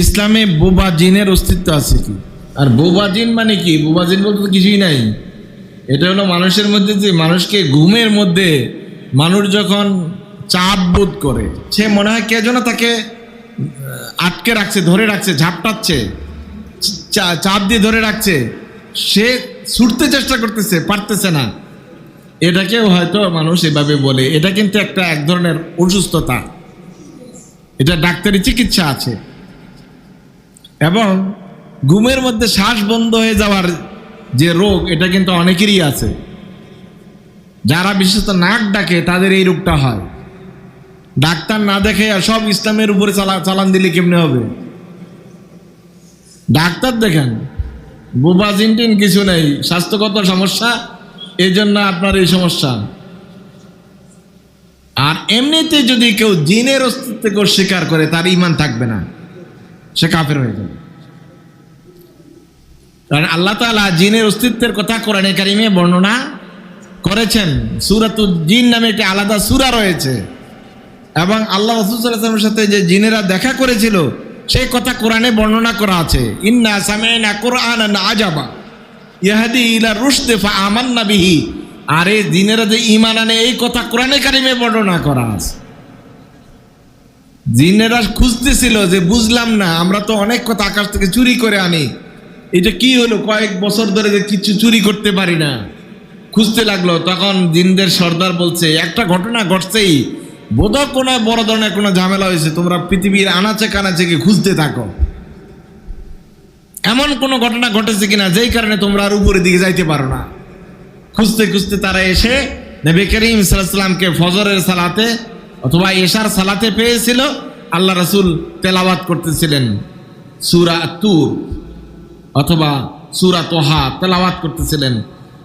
ইসলামে বোবা জিনের অস্তিত্ব আছে কি? আর বোবা জিন মানে কি? বোবা জিন বলতে তো কিছুই নাই। এটা হলো মানুষের মধ্যে যে মানুষকে ঘুমের মধ্যে মানুষ যখন চাপ বোধ করে, সে মনে হয় কে যেন তাকে আটকে রাখছে, ধরে রাখছে, ঝাপটাচ্ছে চাপ দিয়ে ধরে রাখছে, সে ছুটতে চেষ্টা করতেছে, পারতেছে না। এটাকেও হয়তো মানুষ এভাবে বলে। এটা কিন্তু একটা এক ধরনের অসুস্থতা। এটা ডাক্তারি চিকিৎসা আছে। এবং ঘুমের মধ্যে শ্বাস বন্ধ হয়ে যাওয়ার যে রোগ, এটা কিন্তু অনেকেরই আছে। যারা বিশেষত নাক ডাকে, তাদের এই রোগটা হয়। ডাক্তার না দেখে সব ইসলামের উপরে চালা, চালান দিলে কেমনে হবে? ডাক্তার দেখেন বোবা জিনটিন কিছু নেই, স্বাস্থ্যগত সমস্যা এই জন্য আপনার এই সমস্যা। আর এমনিতে যদি কেউ জিনের অস্তিত্বকে স্বীকার করে, তার ইমান থাকবে না। সে কাফের হয়ে যাবে। কারণ আল্লাহ তাআলা জিনের অস্তিত্বের কথা কোরআনে কারিমে বর্ণনা করেছেন। সুরাত জিন নামে একটি আলাদা সুরা রয়েছে। এবং আল্লাহ রসুলের সাথে যে জিনেরা দেখা করেছিল সেই কথা কোরআনে বর্ণনা করা আছে। ইন্না সামেনা কোরআন আজাবা। ইহাদি ইলা রুশদে ফা বিহি। আরে জিনেরা যে ইমান আনে, এই কথা কোরআনে কারিমে বর্ণনা করা আছে। জিনেরা খুঁজতেছিল যে বুঝলাম না, আমরা তো অনেক কথা আকাশ থেকে চুরি করে আনি। এটা কি হলো? কয়েক বছর ধরে যে কিছু চুরি করতে পারি না। খুঁজতে লাগল, তখন জিনদের সর্দার বলছে, একটা ঘটনা ঘটছেই। বোধহয় কোনো বড় ধরনের কোনো ঝামেলা হয়েছে, তোমরা পৃথিবীর আনাচে কানাচে গিয়ে খুঁজতে থাকো। এমন কোনো ঘটনা ঘটেছে কিনা, যেই কারণে তোমরা আর উপরের দিকে যাইতে পারো না। খুঁজতে খুঁজতে তারা এসে নবী করিম সাল্লামকে ফজরের সালাতে অথবা এশার সালাতে পেয়েছিল, আল্লাহ রাসূল তেলাওয়াত করতেছিলেন। সুরা তুর অথবা সুরা তোহা তেলাওয়াত করতেছিলেন।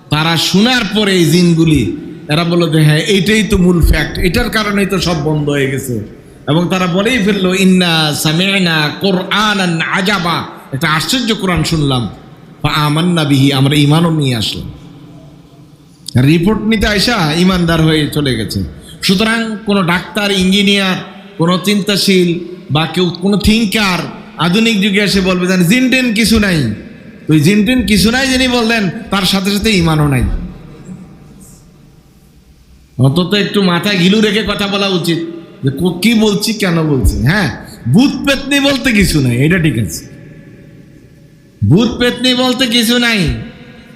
তারা শোনার পরে এই জিনগুলি, এরা বলল যে হ্যাঁ এইটাই তো মূল ফ্যাক্ট এটার কারণেই তো সব বন্ধ হয়ে গেছে। এবং তারা বলেই ফেলল, ইন্না সামিনা কোরআন আজাবা। একটা আশ্চর্য কোরআন শুনলাম। বা আমান্না বিহি, আমরা ইমানও নিয়ে আসলাম। রিপোর্ট নিতে আইসা ইমানদার হয়ে চলে গেছে। সুতরাং কোনো ডাক্তার, ইঞ্জিনিয়ার, কোনো চিন্তাশীল বা কেউ, কোনো থিঙ্কার আধুনিক যুগে এসে বলবে যেন জিনটেন কিছু নাই। ওই জিনটেন কিছু নাই যিনি বললেন, তার সাথে সাথে ইমানও নাই। অন্তত একটু মাথায় ঘিলু রেখে কথা বলা উচিত। যে কো- বলছি, কেন বলছি? হ্যাঁ ভূত পেতনি বলতে কিছু নাই, এটা ঠিক আছে। ভূত পেতনি বলতে কিছু নাই।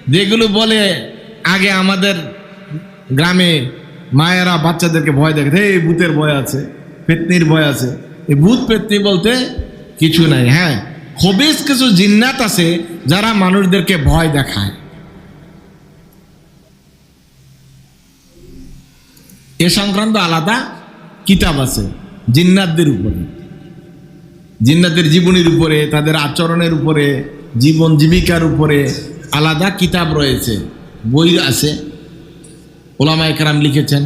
যেগুলো বলে আগে আমাদের গ্রামে মায়েরা বাচ্চাদেরকে ভয় দেখে এই ভূতের ভয় আছে, পেতনির ভয় আছে। এই ভূত পেতনি বলতে কিছু নাই। হ্যাঁ খবিস কিছু জিন্নাত আছে যারা মানুষদেরকে ভয় দেখায়। এ সংক্রান্ত আলাদা কিতাব আছে, জিন্নাতদের উপরে। জিন্নাতের জীবনীর উপরে, তাদের আচরণের উপরে, জীবন জীবিকার উপরে আলাদা কিতাব রয়েছে, বই আছে। ওলামা একরাম লিখেছেন,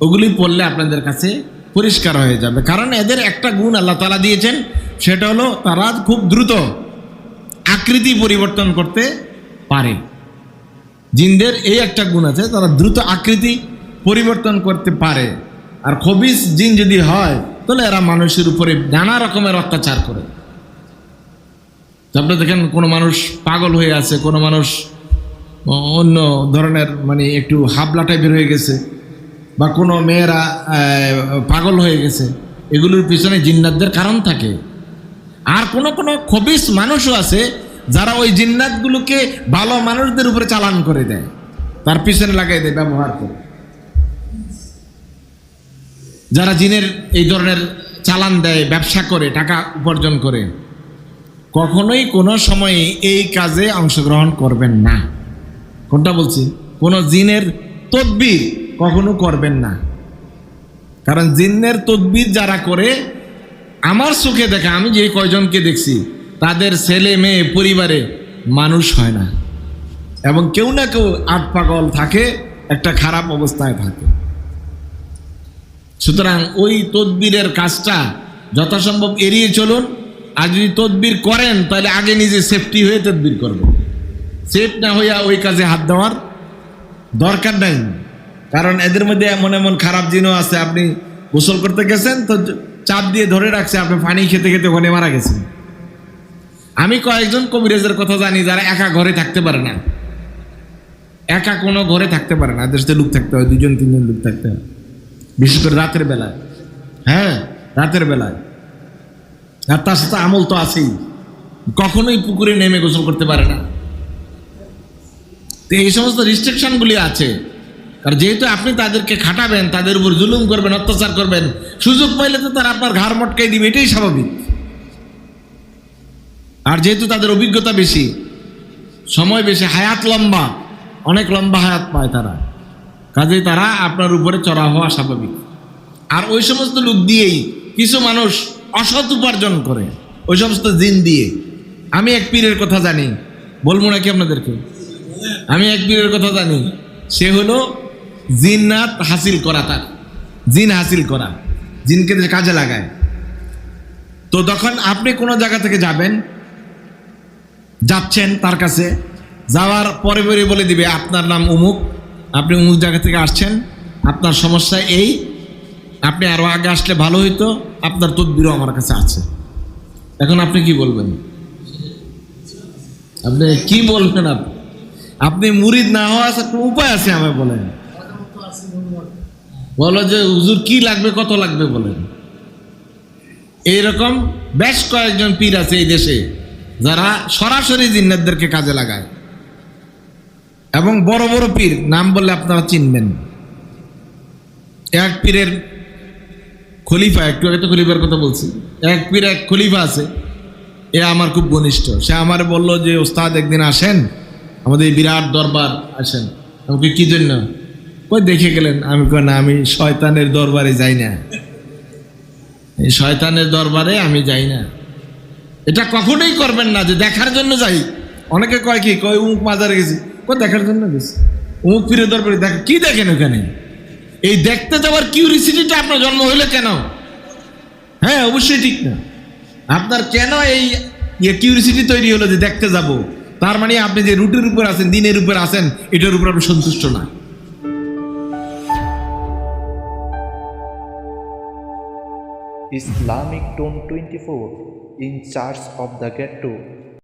ওগুলি পড়লে আপনাদের কাছে পরিষ্কার হয়ে যাবে। কারণ এদের একটা গুণ আল্লাহ তালা দিয়েছেন, সেটা হলো তারা খুব দ্রুত আকৃতি পরিবর্তন করতে পারে। জিনদের এই একটা গুণ আছে, তারা দ্রুত আকৃতি পরিবর্তন করতে পারে। আর খবিস জিন যদি হয়, তাহলে এরা মানুষের উপরে নানা রকমের অত্যাচার করে। আপনি দেখেন, কোনো মানুষ পাগল হয়ে আছে, কোনো মানুষ অন্য ধরনের মানে একটু হাবলা টাইপের হয়ে গেছে বা কোনো মেয়েরা পাগল হয়ে গেছে, এগুলোর পিছনে জিন্নাতদের কারণ থাকে। আর কোনো কোনো খবিস মানুষও আছে যারা ওই জিন্নাতগুলোকে ভালো মানুষদের উপরে চালান করে দেয়, তার পিছনে লাগাই দেয় ব্যবহার করে। যারা জিনের এই ধরনের চালান দেয়, ব্যবসা করে, টাকা উপার্জন করে, কখনোই কোনো সময়ে এই কাজে অংশগ্রহণ করবেন না। কোনটা বলছি? কোনো জিনের তদবির কখনো করবেন না। কারণ জিনের তদবির যারা করে, আমার চোখে দেখা, আমি যে কয়জনকে দেখছি, তাদের ছেলে, মেয়ে, পরিবারে মানুষ হয় না। এবং কেউ না কেউ আট পাগল থাকে, একটা খারাপ অবস্থায় থাকে। সুতরাং ওই তদবিরের কাজটা যথাসম্ভব এড়িয়ে চলুন। আর যদি তদবির করেন, তাহলে আগে নিজে সেফটি হয়ে তদবির করবেন। সেফ না হইয়া ওই কাজে হাত দেওয়ার দরকার নাই। কারণ এদের মধ্যে এমন এমন খারাপ জিনও আছে, আপনি গোসল করতে গেছেন তো চাপ দিয়ে ধরে রাখছে, আপনি পানি খেতে খেতে ওখানে মারা গেছেন। আমি কয়েকজন কবিরাজের কথা জানি যারা একা ঘরে থাকতে পারে না। একা কোনো ঘরে থাকতে পারে না সাথে লোক থাকতে হয়, দুজন, তিনজন লোক থাকতে হয়। বিশেষ করে রাতের বেলায়। হ্যাঁ রাতের বেলায়। আর তার সাথে আমল তো আছেই। কখনোই পুকুরে নেমে গোসল করতে পারে না। তো এই সমস্ত রিস্ট্রিকশনগুলি আছে। আর যেহেতু আপনি তাদেরকে খাটাবেন, তাদের উপর জুলুম করবেন, অত্যাচার করবেন, সুযোগ পাইলে তো তারা আপনার ঘাড় মটকাই দিবে, এটাই স্বাভাবিক। আর যেহেতু তাদের অভিজ্ঞতা বেশি, সময় বেশি, হায়াত লম্বা, অনেক লম্বা হায়াত পায় তারা। কাজেই তারা আপনার উপরে চড়া হওয়া স্বাভাবিক। আর ওই সমস্ত লোক দিয়েই কিছু মানুষ অসৎ উপার্জন করে, ওই সমস্ত জিন দিয়ে। আমি এক পীরের কথা জানি, বলব নাকি আপনাদেরকে? আমি এক পীরের কথা জানি। সে হলো জিন্নাত হাসিল করা তার। জিন হাসিল করা। জিনকে কাজে লাগায়। তো তখন আপনি কোনো জায়গা থেকে যাবেন, যাচ্ছেন তার কাছে, যাওয়ার পরে পরে বলে দিবে, আপনার নাম অমুক আপনি অমুক জায়গা থেকে আসছেন। আপনার সমস্যা এই, আপনি আরও আগে আসলে ভালো হইতো। আপনার তদবিরও আমার কাছে আছে। এখন আপনি কি বলবেন? আপনি কি বলবেন আপনি? আপনি মুরিদ না হওয়া একটা উপায় আছে আমায় বলেন। বলো যে হুজুর কি লাগবে, কত লাগবে বলেন। এইরকম বেশ কয়েকজন পীর আছে এই দেশে, যারা সরাসরি জিন্নাতদেরকে কাজে লাগায়। এবং বড় বড় পীর, নাম বললে আপনারা চিনবেন। এক পীরের খলিফা, একটু আগে তো খলিফার কথা বলছি। এক পীর এক খলিফা আছে, এ আমার খুব ঘনিষ্ঠ। সে আমার বলল যে, ওস্তাদ, একদিন আসেন। আমাদের বিরাট দরবার আসেন। আমাকে কি জন্য? ওই দেখে গেলেন? আমি কই না, আমি শয়তানের দরবারে যাই না। এই শয়তানের দরবারে আমি যাই না। এটা কখনোই করবেন না যে দেখার জন্য যাই। অনেকে কয় কি, কয় উমুক মাজারে গেছি। কয় দেখার জন্য গেছি। উমুক পীরের দরবারে দেখ কি দেখেন ওখানে? এই দেখতে যাওয়ার কিউরিসিটিটা আপনার জন্ম হইলে কেন? হ্যাঁ অবশ্যই ঠিক না। আপনার কেন এই ইয়ে কিউরিসিটি তৈরি হলো যে দেখতে যাব? তার মানে আপনি যে রুটির উপর আছেন, দিনের উপর আছেন, এটার উপর আপনি সন্তুষ্ট না। Islamic Tone 24 in charge of the ghetto